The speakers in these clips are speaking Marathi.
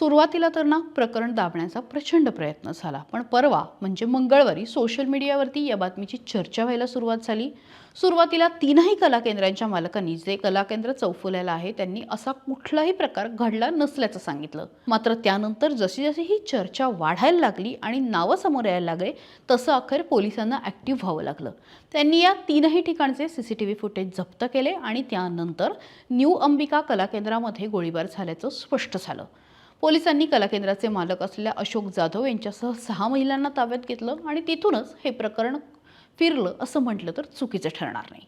सुरुवातीला तर ना प्रकरण दाबण्याचा प्रचंड प्रयत्न झाला. पण परवा म्हणजे मंगळवारी सोशल मीडियावरती या बातमीची चर्चा व्हायला सुरुवात झाली. सुरुवातीला तीनही कला केंद्रांच्या मालकांनी जे कला केंद्र चौफुल्याला आहे त्यांनी असा कुठलाही प्रकार घडला नसल्याचं सांगितलं. मात्र त्यानंतर जशी जशी ही चर्चा वाढायला लागली आणि नावं समोर यायला लागले तसं अखेर पोलिसांना ॲक्टिव्ह व्हावं लागलं. त्यांनी या तीनही ठिकाणचे C C T V footage जप्त केले आणि त्यानंतर न्यू अंबिका कला केंद्रामध्ये गोळीबार झाल्याचं स्पष्ट झालं. पोलिसांनी कलाकेंद्राचे मालक असलेल्या अशोक जाधव यांच्यासह सहा महिलांना ताब्यात घेतलं आणि तिथूनच हे प्रकरण फिरलं असं म्हटलं तर चुकीचं ठरणार नाही.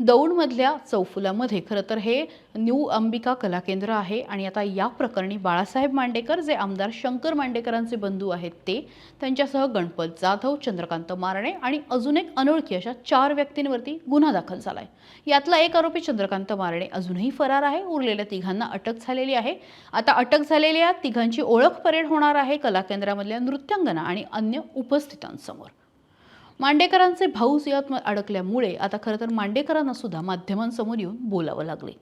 दौंडमधल्या चौफुलामध्ये. खरं तर हे न्यू अंबिका कला केंद्र आहे आणि आता या प्रकरणी बाळासाहेब मांडेकर जे आमदार शंकर मांडेकरांचे बंधू आहेत ते त्यांच्यासह गणपत जाधव चंद्रकांत मारणे आणि अजून एक अनोळखी अशा चार व्यक्तींवरती गुन्हा दाखल झाला आहे यातला एक आरोपी चंद्रकांत मारणे अजूनही फरार आहे. उरलेल्या तिघांना अटक झालेली आहे. आता अटक झालेल्या तिघांची ओळख परेड होणार आहे कला केंद्रामधल्या नृत्यांगना आणि अन्य उपस्थितांसमोर. मांडेकरांचे भाऊ यात अडकल्यामुळे आता खरं तर मांडेकरांना सुद्धा माध्यमांसमोर येऊन बोलावं लागले.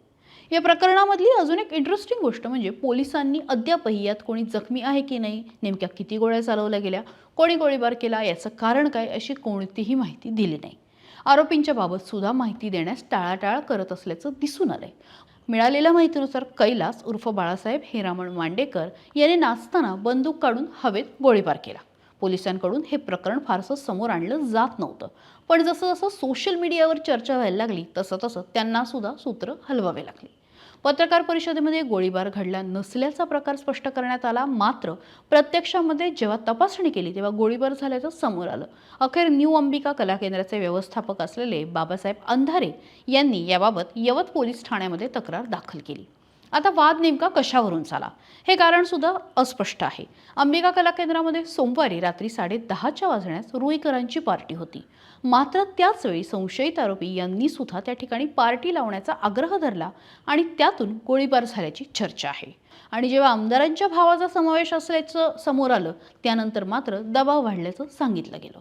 या प्रकरणामधली अजून एक इंटरेस्टिंग गोष्ट म्हणजे पोलिसांनी अद्यापही यात कोणी जखमी आहे की नाही नेमक्या किती गोळ्या चालवल्या गेल्या कोणी गोळीबार केला याचं कारण काय अशी कोणतीही माहिती दिली नाही. आरोपींच्या बाबत सुद्धा माहिती देण्यास टाळाटाळ करत असल्याचं दिसून आलंय. मिळालेल्या माहितीनुसार कैलास उर्फ बाळासाहेब हिरामण मांडेकर याने नाचताना बंदूक काढून हवेत गोळीबार केला. पोलिसांकडून हे प्रकरण फारसं समोर आणलं जात नव्हतं. पण जसं जसं सोशल मीडियावर चर्चा व्हायला लागली तसं तसं त्यांना सुद्धा सूत्र हलवावे लागली. पत्रकार परिषदेमध्ये गोळीबार घडला नसल्याचा प्रकार स्पष्ट करण्यात आला मात्र प्रत्यक्षामध्ये जेव्हा तपासणी केली तेव्हा गोळीबार झाल्याचं समोर आलं. अखेर न्यू अंबिका कला केंद्राचे व्यवस्थापक असलेले बाबासाहेब अंधारे यांनी याबाबत यवत पोलीस ठाण्यामध्ये तक्रार दाखल केली. आता वाद नेमका कशावरून झाला? हे कारण सुद्धा अस्पष्ट आहे. अंबिका कला केंद्रामध्ये सोमवारी रात्री साडे दहाच्या वाजण्यास रुईकरांची पार्टी होती. मात्र त्याचवेळी संशयित आरोपी यांनी सुद्धा त्या ठिकाणी पार्टी लावण्याचा आग्रह धरला आणि त्यातून गोळीबार झाल्याची चर्चा आहे. आणि जेव्हा आमदारांच्या भावाचा समावेश असल्याचं समोर आलं त्यानंतर मात्र दबाव वाढल्याचं सांगितलं गेलं.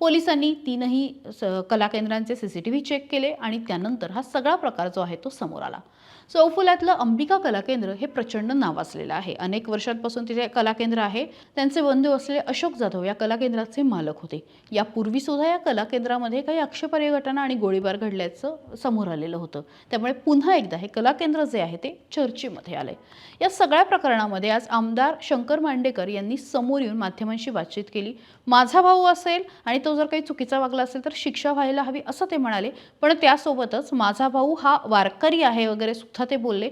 पोलिसांनी तीनही स- कला केंद्रांचे C C T V check केले आणि त्यानंतर हा सगळा प्रकार जो आहे तो समोर आला. चौफुल्यातलं अंबिका कला केंद्र हे प्रचंड नावाजलेलं आहे. अनेक वर्षांपासून तिथे कला केंद्र आहे. त्यांचे बंधू असलेले अशोक जाधव या कला केंद्राचे मालक होते. यापूर्वी सुद्धा या कला केंद्रामध्ये काही आक्षेपार्ह घटना आणि गोळीबार घडल्याचं समोर आलेलं होतं. त्यामुळे पुन्हा एकदा हे कला केंद्र जे आहे ते चर्चेमध्ये आले या सगळ्या प्रकरणामध्ये आज आमदार शंकर मांडेकर यांनी समोर येऊन माध्यमांशी बातचीत केली. माझा भाऊ असेल आणि तो तो जर काही चुकीचा वागला असेल तर शिक्षा व्हायला हवी असं ते म्हणाले. पण त्यासोबतच माझा भाऊ हा वारकरी आहे वगैरे सुद्धा ते बोलले.